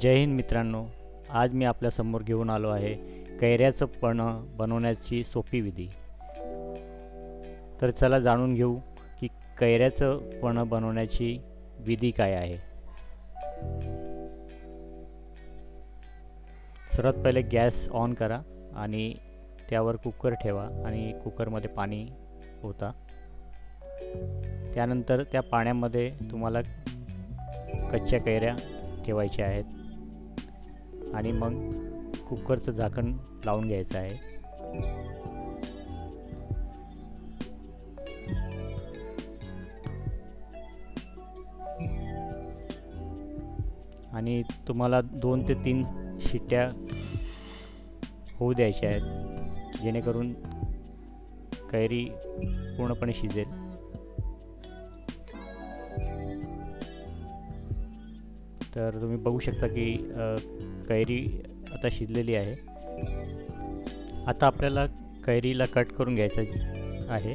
जय हिंद मित्रांनो आज मी आपल्यासमोर घेऊन आलो आहे कैऱ्याचं पणं बनवण्याची सोपी विधी. तर चला जाणून घेऊ की कैऱ्याचं पणं बनवण्याची विधी काय आहे. सर्वात पहिले गॅस ऑन करा आणि त्यावर कुकर ठेवा आणि कुकरमध्ये पाणी होता त्यानंतर त्या पाण्यामध्ये तुम्हाला कच्च्या कैऱ्या ठेवायच्या आहेत. आणि मग कुकरचं झाकण लावून घ्यायचं आहे. आणि तुम्हाला दोन ते तीन शिट्ट्या होऊ द्यायच्या आहेत जेणेकरून कैरी पूर्णपणे शिजेल. तर तुम्ही बघू शकता की कैरी आता शिजलेली आहे. आता आपल्याला कैरीला कट करून घ्यायचं आहे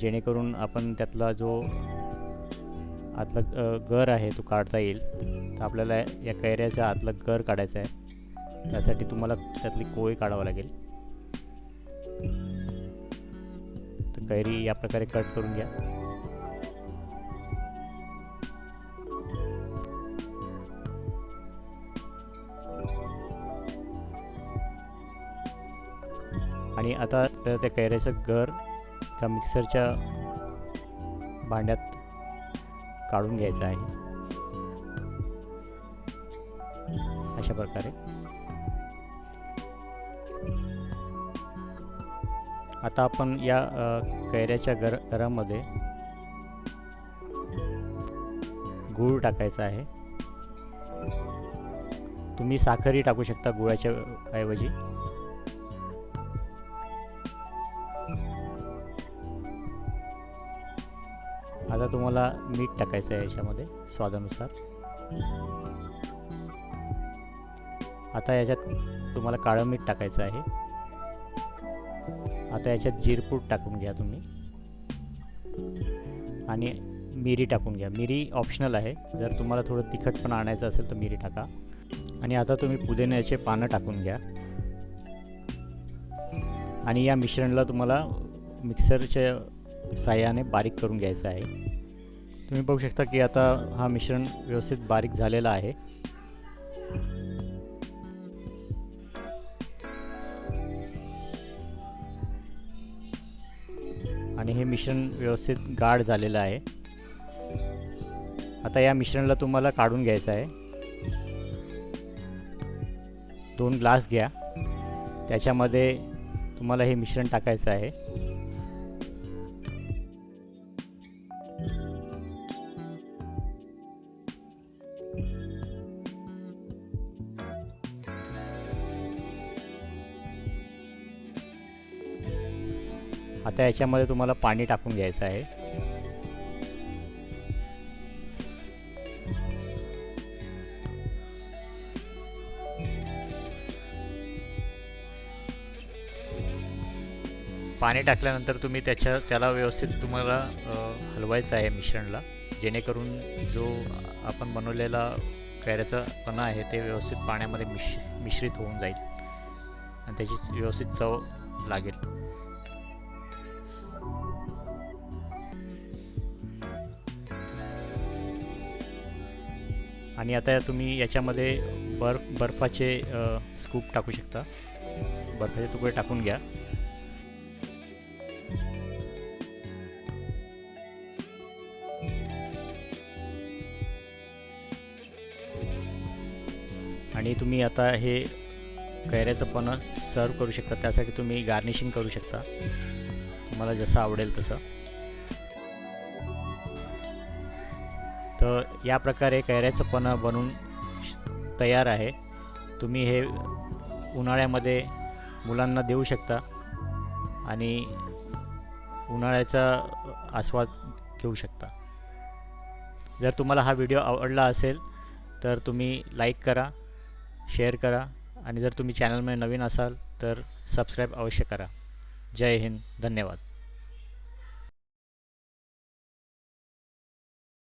जेणेकरून आपण त्यातला जो आतला गर आहे तो काढता येईल. तर आपल्याला या कैऱ्याचा आतला गर काढायचा आहे. त्यासाठी तुम्हाला त्यातली कोळी काढावं लागेल. तर कैरी या प्रकारे कट करून घ्या. आणि आता त्या कैऱ्याचं गर त्या मिक्सरच्या भांड्यात काढून घ्यायचं आहे. अशा प्रकारे. आता आपण या कैऱ्याच्या गर घरामध्ये गूळ टाकायचा आहे. तुम्ही साखरही टाकू शकता गुळाच्या ऐवजी. आता तुम्हाला मीठ टाकायचं आहे याच्यामध्ये स्वादानुसार. आता याच्यात तुम्हाला काळं मीठ टाकायचं आहे. आता याच्यात जिरपूड टाकून घ्या तुम्ही. आणि मिरी टाकून घ्या. मिरी ऑप्शनल आहे. जर तुम्हाला थोडं तिखटपणा आणायचं असेल तर मिरी टाका. आणि आता तुम्ही पुदिन्याचे पानं टाकून घ्या. आणि या मिश्रणला तुम्हाला मिक्सरच्या साह्याने बारीक करून घ्यायचं आहे. तुम्ही बघू शकता की आता हा मिश्रण व्यवस्थित बारीक झालेला आहे. आणि हे मिश्रण व्यवस्थित गाढ झालेलं आहे. आता या मिश्रणाला तुम्हाला काढून घ्यायचं आहे. दोन ग्लास घ्या. त्याच्यामध्ये तुम्हाला हे मिश्रण टाकायचं आहे. आता याच्यामध्ये तुम्हाला पाणी टाकून घ्यायचं आहे. पाणी टाकल्यानंतर तुम्ही त्याच्या त्याला व्यवस्थित तुम्हाला हलवायचं आहे मिश्रणला जेणेकरून जो आपण बनवलेला कैऱ्याचा पणा आहे ते व्यवस्थित पाण्यामध्ये मिश मिश्रित होऊन जाईल. आणि त्याची व्यवस्थित चव लागेल. आणि आता तुम्ही याच्यामध्ये बर्फ बर्फाचे स्कूप टाकू शकता. बर्फाचे तुकडे टाकून घ्या. आणि तुम्ही आता हे कैऱ्याचं पण सर्व करू शकता. त्यासाठी तुम्ही गार्निशिंग करू शकता. तुम्हाला जसं आवडेल तसं. तर या प्रकारे कैऱ्याचं पण बनवून तयार आहे. तुम्ही हे उन्हाळ्यामध्ये मुलांना देऊ शकता आणि उन्हाळ्याचा आस्वाद घेऊ शकता. जर तुम्हाला हा व्हिडिओ आवडला असेल तर तुम्ही लाईक करा शेअर करा आणि जर तुम्ही चॅनलमध्ये नवीन असाल तर सबस्क्राईब अवश्य करा. जय हिंद. धन्यवाद.